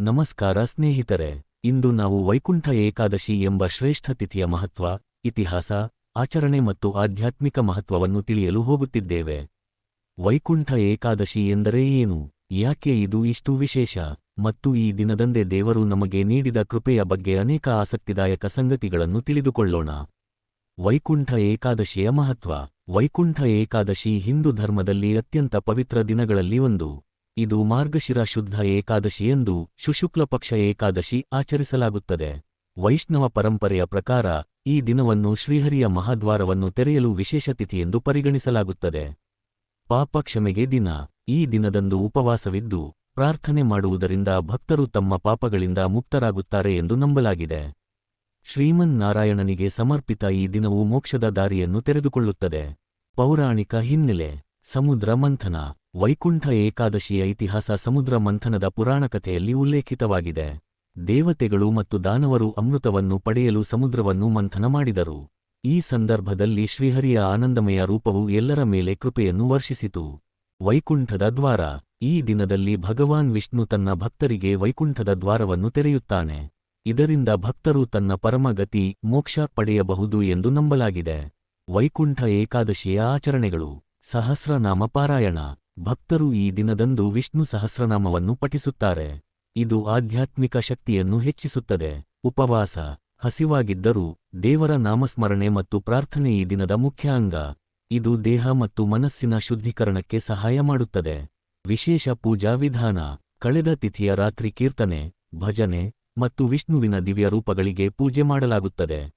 ನಮಸ್ಕಾರ ಸ್ನೇಹಿತರೆ, ಇಂದು ನಾವು ವೈಕುಂಠ ಏಕಾದಶಿ ಎಂಬ ಶ್ರೇಷ್ಠ ತಿಥಿಯ ಮಹತ್ವ, ಇತಿಹಾಸ, ಆಚರಣೆ ಮತ್ತು ಆಧ್ಯಾತ್ಮಿಕ ಮಹತ್ವವನ್ನು ತಿಳಿಯಲು ಹೋಗುತ್ತಿದ್ದೇವೆ. ವೈಕುಂಠ ಏಕಾದಶಿ ಎಂದರೆ ಏನು? ಯಾಕೆ ಇದು ಇಷ್ಟು ವಿಶೇಷ? ಮತ್ತು ಈ ದಿನದಂದೇ ದೇವರು ನಮಗೆ ನೀಡಿದ ಕೃಪೆಯ ಬಗ್ಗೆ ಅನೇಕ ಆಸಕ್ತಿದಾಯಕ ಸಂಗತಿಗಳನ್ನು ತಿಳಿದುಕೊಳ್ಳೋಣ. ವೈಕುಂಠ ಏಕಾದಶಿಯ ಮಹತ್ವ. ವೈಕುಂಠ ಏಕಾದಶಿ ಹಿಂದೂ ಧರ್ಮದಲ್ಲಿ ಅತ್ಯಂತ ಪವಿತ್ರ ದಿನಗಳಲ್ಲಿ ಒಂದು. ಇದು ಮಾರ್ಗಶಿರ ಶುದ್ಧ ಏಕಾದಶಿ ಎಂದು ಶುಶುಕ್ಲ ಪಕ್ಷ ಏಕಾದಶಿ ಆಚರಿಸಲಾಗುತ್ತದೆ. ವೈಷ್ಣವ ಪರಂಪರೆಯ ಪ್ರಕಾರ ಈ ದಿನವನ್ನು ಶ್ರೀಹರಿಯ ಮಹಾದ್ವಾರವನ್ನು ತೆರೆಯಲು ವಿಶೇಷ ತಿಥಿಯೆಂದು ಪರಿಗಣಿಸಲಾಗುತ್ತದೆ. ಪಾಪ ಕ್ಷಮೆಗೆ ದಿನ. ಈ ದಿನದಂದು ಉಪವಾಸವಿದ್ದು ಪ್ರಾರ್ಥನೆ ಮಾಡುವುದರಿಂದ ಭಕ್ತರು ತಮ್ಮ ಪಾಪಗಳಿಂದ ಮುಕ್ತರಾಗುತ್ತಾರೆ ಎಂದು ನಂಬಲಾಗಿದೆ. ಶ್ರೀಮನ್ ನಾರಾಯಣನಿಗೆ ಸಮರ್ಪಿತ ಈ ದಿನವು ಮೋಕ್ಷದ ದಾರಿಯನ್ನು ತೆರೆದುಕೊಳ್ಳುತ್ತದೆ. ಪೌರಾಣಿಕ ಹಿನ್ನೆಲೆ. ಸಮುದ್ರ ಮಂಥನ. ವೈಕುಂಠ ಏಕಾದಶಿಯ ಇತಿಹಾಸ ಸಮುದ್ರ ಮಂಥನದ ಪುರಾಣಕಥೆಯಲ್ಲಿ ಉಲ್ಲೇಖಿತವಾಗಿದೆ. ದೇವತೆಗಳು ಮತ್ತು ದಾನವರು ಅಮೃತವನ್ನು ಪಡೆಯಲು ಸಮುದ್ರವನ್ನು ಮಂಥನ ಮಾಡಿದರು. ಈ ಸಂದರ್ಭದಲ್ಲಿ ಶ್ರೀಹರಿಯ ಆನಂದಮಯ ರೂಪವು ಎಲ್ಲರ ಮೇಲೆ ಕೃಪೆಯನ್ನು ವರ್ಷಿಸಿತು. ವೈಕುಂಠದ ದ್ವಾರ. ಈ ದಿನದಲ್ಲಿ ಭಗವಾನ್ ವಿಷ್ಣು ತನ್ನ ಭಕ್ತರಿಗೆ ವೈಕುಂಠದ ದ್ವಾರವನ್ನು ತೆರೆಯುತ್ತಾನೆ. ಇದರಿಂದ ಭಕ್ತರು ತನ್ನ ಪರಮಗತಿ ಮೋಕ್ಷ ಪಡೆಯಬಹುದು ಎಂದು ನಂಬಲಾಗಿದೆ. ವೈಕುಂಠ ಏಕಾದಶಿಯ ಆಚರಣೆಗಳು. ಸಹಸ್ರನಾಮ ಪಾರಾಯಣ. ಭಕ್ತರು ಈ ದಿನದಂದು ವಿಷ್ಣು ಸಹಸ್ರನಾಮವನ್ನು ಪಠಿಸುತ್ತಾರೆ. ಇದು ಆಧ್ಯಾತ್ಮಿಕ ಶಕ್ತಿಯನ್ನು ಹೆಚ್ಚಿಸುತ್ತದೆ. ಉಪವಾಸ, ಹಸಿವಾಗಿದ್ದರೂ ದೇವರ ನಾಮಸ್ಮರಣೆ ಮತ್ತು ಪ್ರಾರ್ಥನೆ ಈ ದಿನದ ಮುಖ್ಯ ಅಂಗ. ಇದು ದೇಹ ಮತ್ತು ಮನಸ್ಸಿನ ಶುದ್ಧೀಕರಣಕ್ಕೆ ಸಹಾಯ ಮಾಡುತ್ತದೆ. ವಿಶೇಷ ಪೂಜಾ ವಿಧಾನ, ಕಳೆದ ತಿಥಿಯ ರಾತ್ರಿ ಕೀರ್ತನೆ, ಭಜನೆ ಮತ್ತು ವಿಷ್ಣುವಿನ ದಿವ್ಯ ರೂಪಗಳಿಗೆ ಪೂಜೆ ಮಾಡಲಾಗುತ್ತದೆ.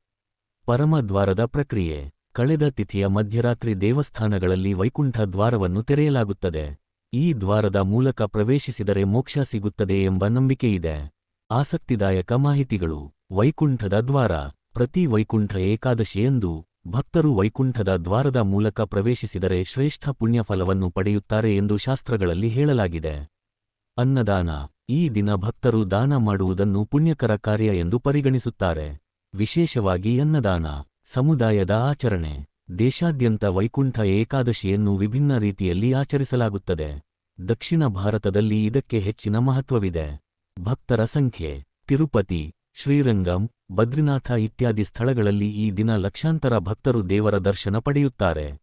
ಪರಮದ್ವಾರದ ಪ್ರಕ್ರಿಯೆ. ಕಳೆದ ತಿಥಿಯ ಮಧ್ಯರಾತ್ರಿ ದೇವಸ್ಥಾನಗಳಲ್ಲಿ ವೈಕುಂಠ ದ್ವಾರವನ್ನು ತೆರೆಯಲಾಗುತ್ತದೆ. ಈ ದ್ವಾರದ ಮೂಲಕ ಪ್ರವೇಶಿಸಿದರೆ ಮೋಕ್ಷ ಸಿಗುತ್ತದೆ ಎಂಬ ನಂಬಿಕೆಯಿದೆ. ಆಸಕ್ತಿದಾಯಕ ಮಾಹಿತಿಗಳು. ವೈಕುಂಠದ ದ್ವಾರ. ಪ್ರತಿ ವೈಕುಂಠ ಏಕಾದಶಿಯೆಂದು ಭಕ್ತರು ವೈಕುಂಠದ ದ್ವಾರದ ಮೂಲಕ ಪ್ರವೇಶಿಸಿದರೆ ಶ್ರೇಷ್ಠ ಪುಣ್ಯಫಲವನ್ನು ಪಡೆಯುತ್ತಾರೆ ಎಂದು ಶಾಸ್ತ್ರಗಳಲ್ಲಿ ಹೇಳಲಾಗಿದೆ. ಅನ್ನದಾನ. ಈ ದಿನ ಭಕ್ತರು ದಾನ ಮಾಡುವುದನ್ನು ಪುಣ್ಯಕರ ಕಾರ್ಯ ಎಂದು ಪರಿಗಣಿಸುತ್ತಾರೆ. ವಿಶೇಷವಾಗಿ ಅನ್ನದಾನ. ಸಮುದಾಯದ ಆಚರಣೆ. ದೇಶಾದ್ಯಂತ ವೈಕುಂಠ ಏಕಾದಶಿಯನ್ನು ವಿಭಿನ್ನ ರೀತಿಯಲ್ಲಿ ಆಚರಿಸಲಾಗುತ್ತದೆ. ದಕ್ಷಿಣ ಭಾರತದಲ್ಲಿ ಇದಕ್ಕೆ ಹೆಚ್ಚಿನ ಮಹತ್ವವಿದೆ. ಭಕ್ತರ ಸಂಖ್ಯೆ, ತಿರುಪತಿ, ಶ್ರೀರಂಗಂ, ಬದ್ರಿನಾಥ ಇತ್ಯಾದಿ ಸ್ಥಳಗಳಲ್ಲಿ ಈ ದಿನ ಲಕ್ಷಾಂತರ ಭಕ್ತರು ದೇವರ ದರ್ಶನ ಪಡೆಯುತ್ತಾರೆ.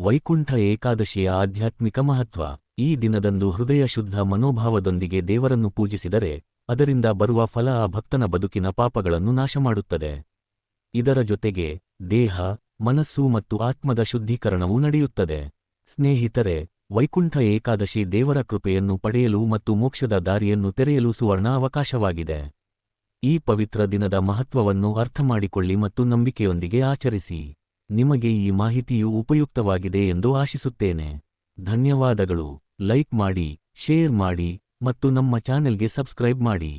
ವೈಕುಂಠ ಏಕಾದಶಿಯ ಆಧ್ಯಾತ್ಮಿಕ ಮಹತ್ವ. ಈ ದಿನದಂದು ಹೃದಯ ಶುದ್ಧ ಮನೋಭಾವದೊಂದಿಗೆ ದೇವರನ್ನು ಪೂಜಿಸಿದರೆ, ಅದರಿಂದ ಬರುವ ಫಲ ಆ ಭಕ್ತನ ಬದುಕಿನ ಪಾಪಗಳನ್ನು ನಾಶಮಾಡುತ್ತದೆ. ಇದರ ಜೊತೆಗೆ ದೇಹ, ಮನಸ್ಸು ಮತ್ತು ಆತ್ಮದ ಶುದ್ಧೀಕರಣವೂ ನಡೆಯುತ್ತದೆ. ಸ್ನೇಹಿತರೆ, ವೈಕುಂಠ ಏಕಾದಶಿ ದೇವರ ಕೃಪೆಯನ್ನು ಪಡೆಯಲು ಮತ್ತು ಮೋಕ್ಷದ ದಾರಿಯನ್ನು ತೆರೆಯಲು ಸುವರ್ಣ ಅವಕಾಶವಾಗಿದೆ. ಈ ಪವಿತ್ರ ದಿನದ ಮಹತ್ವವನ್ನು ಅರ್ಥಮಾಡಿಕೊಳ್ಳಿ ಮತ್ತು ನಂಬಿಕೆಯೊಂದಿಗೆ ಆಚರಿಸಿ. ನಿಮಗೆ ಈ ಮಾಹಿತಿಯು ಉಪಯುಕ್ತವಾಗಿದೆ ಎಂದು ಆಶಿಸುತ್ತೇನೆ. ಧನ್ಯವಾದಗಳು. ಲೈಕ್ ಮಾಡಿ, ಶೇರ್ ಮಾಡಿ ಮತ್ತು ನಮ್ಮ ಚಾನೆಲ್ಗೆ ಸಬ್ಸ್ಕ್ರೈಬ್ ಮಾಡಿ.